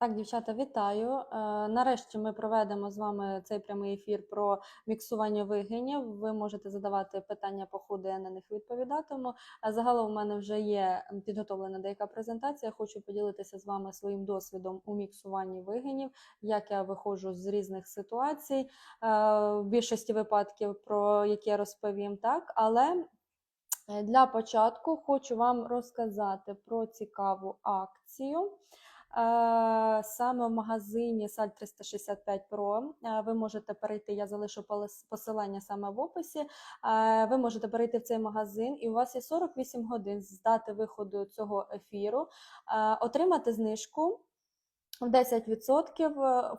Так, дівчата, вітаю. Е, Нарешті ми проведемо з вами цей прямий ефір про міксування вигинів. Ви можете задавати питання по ходу, я на них відповідатиму. А загалом у мене вже є підготовлена деяка презентація. Хочу поділитися з вами своїм досвідом у міксуванні вигинів, як я виходжу з різних ситуацій, е, в більшості випадків, про які я розповім, так, але Е, Для початку хочу вам розказати про цікаву акцію. Е, Саме в магазині Саль 365 Pro е, ви можете перейти, я залишу посилання саме в описі. Е, Ви можете перейти в цей магазин, і у вас є 48 годин з дати виходу цього ефіру, отримати знижку в 10%. е,